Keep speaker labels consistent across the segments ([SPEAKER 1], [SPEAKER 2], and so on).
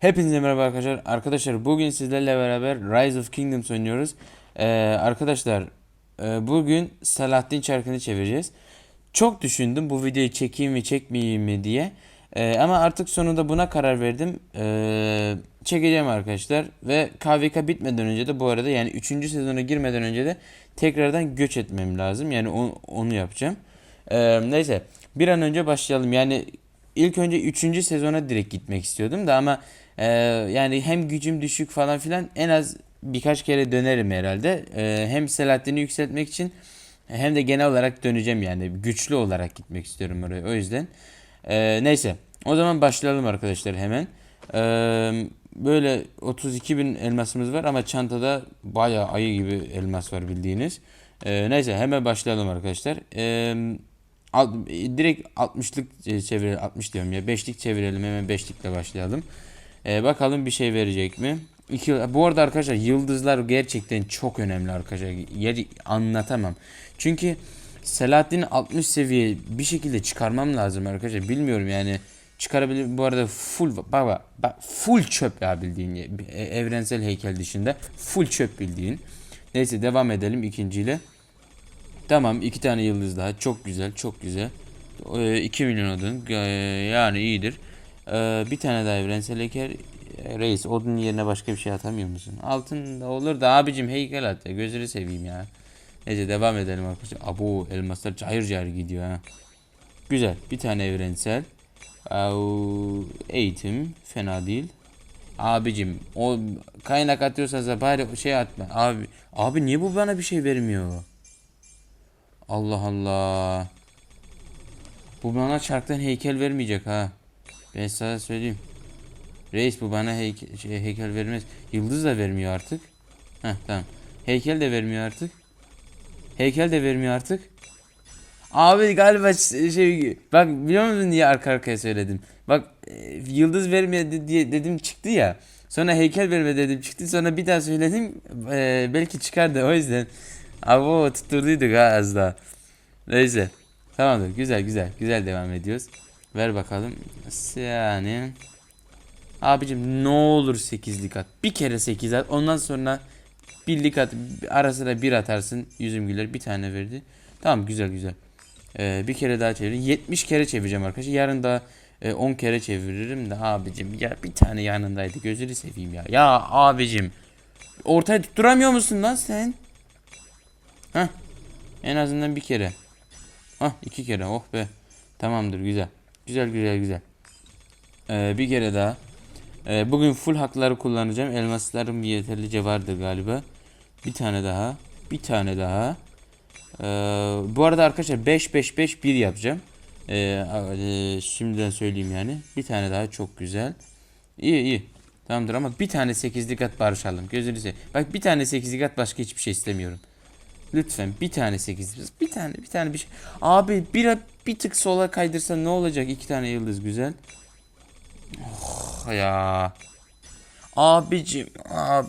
[SPEAKER 1] Hepinize merhaba arkadaşlar. Arkadaşlar bugün sizlerle beraber Rise of Kingdoms oynuyoruz. Ee, arkadaşlar e, bugün Salahattin Çarkı'nı çevireceğiz. Çok düşündüm bu videoyu çekeyim mi çekmeyeyim mi diye. Ee, ama artık sonunda buna karar verdim. Ee, çekeceğim arkadaşlar. Ve KVK bitmeden önce de bu arada yani 3. sezona girmeden önce de tekrardan göç etmem lazım. Yani onu, onu yapacağım. Ee, neyse bir an önce başlayalım. Yani ilk önce 3. sezona direkt gitmek istiyordum da ama e, yani hem gücüm düşük falan filan en az birkaç kere dönerim herhalde. E, hem Selahattin'i yükseltmek için hem de genel olarak döneceğim yani güçlü olarak gitmek istiyorum oraya. O yüzden e, neyse o zaman başlayalım arkadaşlar hemen. E, böyle 32 bin elmasımız var ama çantada bayağı ayı gibi elmas var bildiğiniz. E, neyse hemen başlayalım arkadaşlar. E, Alt- direkt 60'lık çevirelim. 60 diyorum ya. 5'lik çevirelim. Hemen 5'likle başlayalım. Ee, bakalım bir şey verecek mi? İki, bu arada arkadaşlar yıldızlar gerçekten çok önemli arkadaşlar. Yeri anlatamam. Çünkü Selahattin'i 60 seviye bir şekilde çıkarmam lazım arkadaşlar. Bilmiyorum yani çıkarabilir. Bu arada full baba bak full çöp ya bildiğin e, evrensel heykel dışında full çöp bildiğin. Neyse devam edelim ikinciyle. Tamam iki tane yıldız daha. Çok güzel çok güzel. 2 milyon odun. Ee, Yani iyidir. Ee, bir tane daha evrensel heykel. Ee, Reis odun yerine başka bir şey atamıyor musun? Altın da olur da abicim heykel at ya. Gözünü seveyim ya. Neyse devam edelim arkadaşlar. Abo elmaslar cayır cayır gidiyor ha. Güzel. Bir tane evrensel. Eğitim. Fena değil. Abicim o kaynak atıyorsanız da bari şey atma. Abi, abi niye bu bana bir şey vermiyor? Allah Allah. Bu bana çarktan heykel vermeyecek ha. Ben sana söyleyeyim. Reis bu bana heykel, şey, heykel vermez. Yıldız da vermiyor artık. Heh tamam. Heykel de vermiyor artık. Heykel de vermiyor artık. Abi galiba şey bak biliyor musun niye arka arkaya söyledim. Bak e, yıldız vermiyor de- diye dedim çıktı ya. Sonra heykel verme dedim çıktı. Sonra bir daha söyledim. e, belki çıkardı o yüzden. Abi o tutturduyduk ha az daha. Neyse. Tamamdır. Güzel güzel. Güzel devam ediyoruz. Ver bakalım. Yani. Abicim ne olur 8'lik at. Bir kere 8 at. Ondan sonra birlik at. Ara sıra bir atarsın. Yüzüm güler. Bir tane verdi. Tamam güzel güzel. Ee, bir kere daha çevirin. 70 kere çevireceğim arkadaşlar. Yarın da e, 10 kere çeviririm de abicim. Ya bir tane yanındaydı. Gözünü seveyim ya. Ya abicim. Ortaya tutturamıyor musun lan sen? Heh. En azından bir kere. Hah iki kere. Oh be. Tamamdır güzel. Güzel güzel güzel. Ee, bir kere daha. Ee, bugün full hakları kullanacağım. Elmaslarım yeterlice vardır galiba. Bir tane daha. Bir tane daha. Ee, bu arada arkadaşlar 5 5 5 1 yapacağım. Ee, e, şimdiden söyleyeyim yani. Bir tane daha çok güzel. İyi iyi. Tamamdır ama bir tane 8'lik at barışalım. Gözünü seveyim. Bak bir tane 8'lik at başka hiçbir şey istemiyorum. Lütfen bir tane 8 bir tane bir tane bir şey. Abi bir bir tık sola kaydırsa ne olacak? İki tane yıldız güzel. Oh ya. Abicim abi.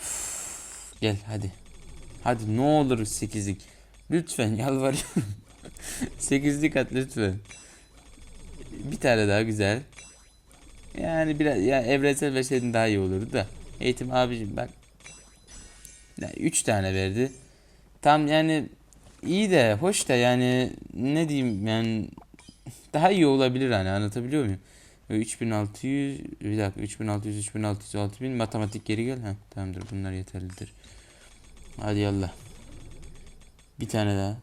[SPEAKER 1] Üf, Gel hadi. Hadi ne olur 8'lik. Lütfen yalvarıyorum. 8'lik at lütfen. Bir tane daha güzel. Yani biraz ya evrensel verseydin daha iyi olurdu da. Eğitim abicim bak 3 tane verdi. Tam yani iyi de hoş da yani ne diyeyim yani daha iyi olabilir hani anlatabiliyor muyum? 3600 bir dakika 3600 3600 6000 matematik geri gel ha tamamdır bunlar yeterlidir. Hadi yallah. Bir tane daha.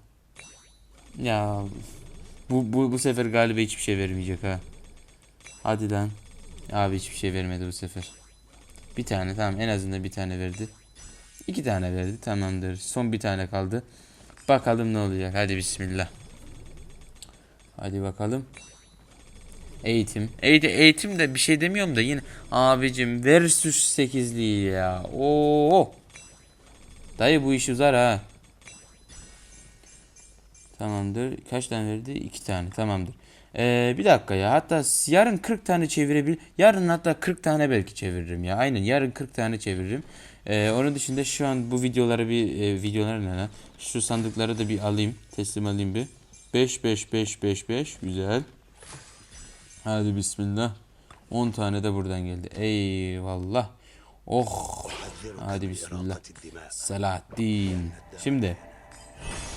[SPEAKER 1] Ya bu bu bu sefer galiba hiçbir şey vermeyecek ha. Hadi lan. Abi hiçbir şey vermedi bu sefer. Bir tane tamam en azından bir tane verdi. İki tane verdi tamamdır. Son bir tane kaldı. Bakalım ne olacak. Hadi bismillah. Hadi bakalım. Eğitim. Eğitim, eğitim de bir şey demiyorum da yine. Abicim versus 8'liği ya. Oo. Dayı bu iş uzar ha. Tamamdır. Kaç tane verdi? İki tane. Tamamdır. Ee, bir dakika ya. Hatta yarın 40 tane çevirebil. Yarın hatta 40 tane belki çeviririm ya. Aynen yarın 40 tane çeviririm. Ee, onun dışında şu an bu videoları bir e, videolar ne lan? Şu sandıkları da bir alayım. Teslim alayım bir. 5 5 5 5 5 güzel. Hadi bismillah. 10 tane de buradan geldi. Eyvallah. Oh. Hadi bismillah. Selahattin. Şimdi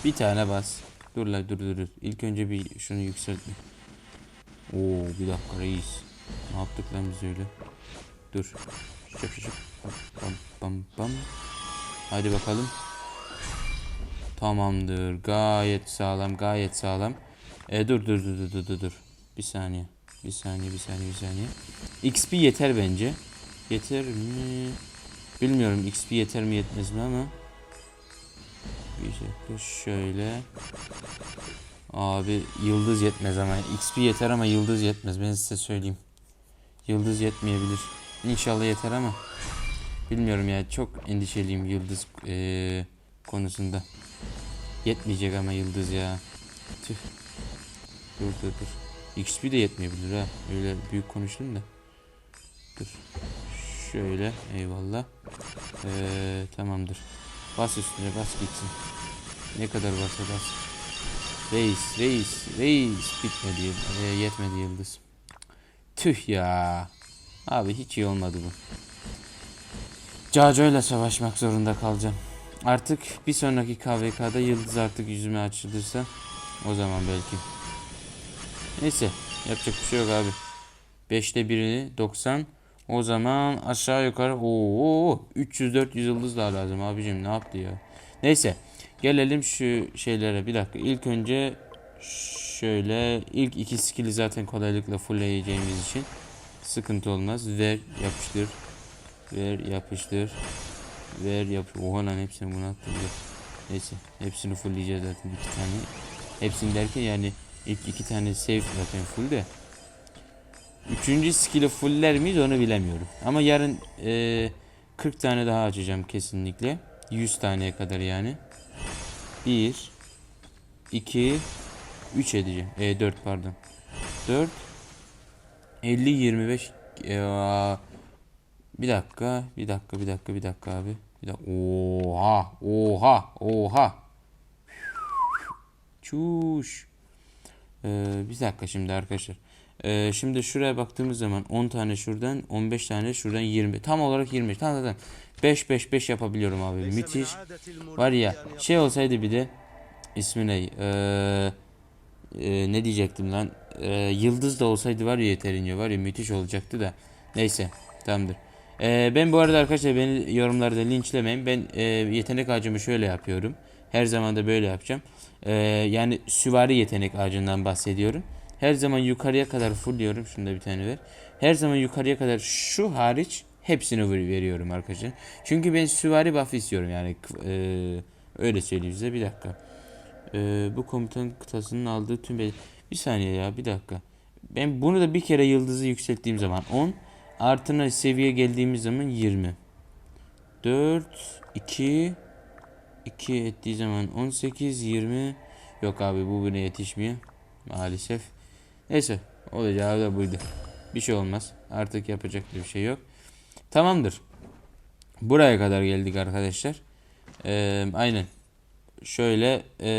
[SPEAKER 1] bir tane bas. Dur la dur dur dur. İlk önce bir şunu yükseltme. Oo bir dakika reis. Ne yaptık lan biz öyle? Dur. Şıp şıp. Bam bam bam. Hadi bakalım. Tamamdır. Gayet sağlam, gayet sağlam. E dur dur dur dur dur dur. Bir saniye. Bir saniye, bir saniye, bir saniye. XP yeter bence. Yeter mi? Bilmiyorum XP yeter mi yetmez mi ama. Bir dakika şöyle. Abi yıldız yetmez ama XP yeter ama yıldız yetmez ben size söyleyeyim. Yıldız yetmeyebilir. İnşallah yeter ama bilmiyorum ya çok endişeliyim yıldız eee, konusunda. Yetmeyecek ama yıldız ya. Tüh. Dur dur dur. XP de yetmeyebilir ha. Öyle büyük konuştum da. Dur. Şöyle eyvallah. Eee, tamamdır. Bas üstüne bas gitsin. Ne kadar varsa bas. Reis, reis, reis bitmedi, e, yetmedi yıldız. Tüh ya. Abi hiç iyi olmadı bu. Caco ile savaşmak zorunda kalacağım. Artık bir sonraki KVK'da yıldız artık yüzüme açılırsa o zaman belki. Neyse yapacak bir şey yok abi. 5'te 1'i 90. O zaman aşağı yukarı oo 300-400 yıldız daha lazım abicim ne yaptı ya. Neyse gelelim şu şeylere bir dakika. İlk önce şöyle ilk iki skill'i zaten kolaylıkla fullleyeceğimiz için sıkıntı olmaz. Ver yapıştır. Ver yapıştır. Ver yap. Oha lan hepsini buna attım. Neyse hepsini fullleyeceğiz zaten iki tane. Hepsini derken yani ilk iki tane save zaten full de. Üçüncü skill'i fuller miyiz onu bilemiyorum. Ama yarın eee 40 tane daha açacağım kesinlikle. 100 taneye kadar yani. 1 2 3 edeceğim. E 4 pardon. 4 50 25 ya, bir dakika, bir dakika, bir dakika, bir dakika abi. Bir dakika. Oha, oha, oha. Çuş. Ee, bir dakika şimdi arkadaşlar. Ee, şimdi şuraya baktığımız zaman 10 tane şuradan, 15 tane şuradan 20. Tam olarak 20. Tamam tamam. 5 5 5 yapabiliyorum abi. Müthiş. Var ya şey olsaydı bir de ismi ne? Ee, e, ne diyecektim lan? Ee, yıldız da olsaydı var ya yeterince var ya müthiş olacaktı da. Neyse tamamdır. Ee, ben bu arada arkadaşlar beni yorumlarda linçlemeyin. Ben e, yetenek ağacımı şöyle yapıyorum. Her zaman da böyle yapacağım. Ee, yani süvari yetenek ağacından bahsediyorum. Her zaman yukarıya kadar fullliyorum. Şunu da bir tane ver. Her zaman yukarıya kadar şu hariç hepsini veriyorum arkadaşlar. Çünkü ben süvari buff istiyorum yani. e, öyle söyleyeyim size bir dakika. Ee, bu komutan kıtasının aldığı tüm bir saniye ya bir dakika. Ben bunu da bir kere yıldızı yükselttiğim zaman 10 artına seviye geldiğimiz zaman 20. 4 2 2 ettiği zaman 18 20 yok abi bu buna yetişmiyor maalesef. Neyse olacağı da buydu. Bir şey olmaz. Artık yapacak bir şey yok. Tamamdır. Buraya kadar geldik arkadaşlar. Ee, aynen şöyle e,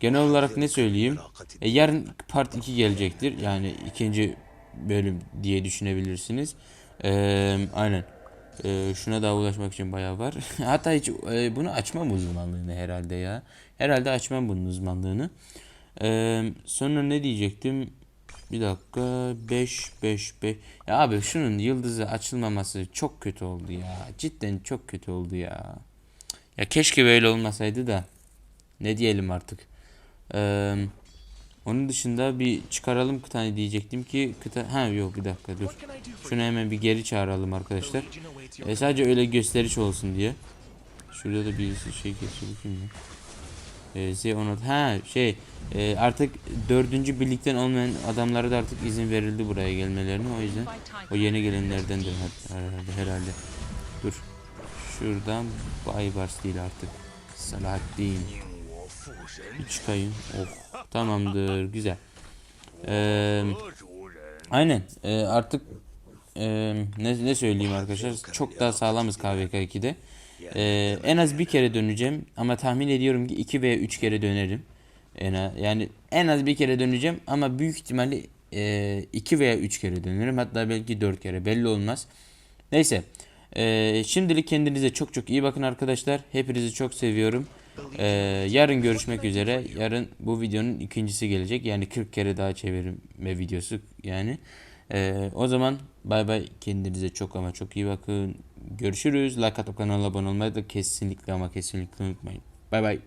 [SPEAKER 1] genel olarak ne söyleyeyim? E, yarın part 2 gelecektir. Yani ikinci bölüm diye düşünebilirsiniz. E, aynen. E, şuna da ulaşmak için bayağı var. Hatta hiç e, bunu açmam uzmanlığını herhalde ya. Herhalde açmam bunun uzmanlığını. E, sonra ne diyecektim? Bir dakika 5 5 5 Ya abi şunun yıldızı açılmaması çok kötü oldu ya. Cidden çok kötü oldu ya. Ya keşke böyle olmasaydı da. Ne diyelim artık. Ee, onun dışında bir çıkaralım kıtayı diyecektim ki kıta ha yok bir dakika dur. Şunu hemen bir geri çağıralım arkadaşlar. Ee, sadece öyle gösteriş olsun diye. Şurada da birisi şey kesiyor kim ya? Ee, Z ona ha şey e, artık dördüncü birlikten olmayan adamlara da artık izin verildi buraya gelmelerine o yüzden o yeni gelenlerdendir her- herhalde herhalde. Dur. Şuradan Baybars değil artık. Salahattin. Bir çıkayım. Oh. Tamamdır. Güzel. Ee, aynen. Ee, artık ee, ne, ne söyleyeyim arkadaşlar. Çok daha sağlamız KVK2'de. Ee, en az bir kere döneceğim. Ama tahmin ediyorum ki 2 veya 3 kere dönerim. Az, yani en az bir kere döneceğim ama büyük ihtimalle 2 veya 3 kere dönerim. Hatta belki 4 kere belli olmaz. Neyse. Ee, şimdilik kendinize çok çok iyi bakın arkadaşlar. Hepinizi çok seviyorum. Ee, yarın görüşmek üzere. Yarın bu videonun ikincisi gelecek. Yani 40 kere daha çevirme videosu yani. Ee, o zaman bay bay. Kendinize çok ama çok iyi bakın. Görüşürüz. Like atıp kanala abone olmayı da kesinlikle ama kesinlikle unutmayın. Bay bay.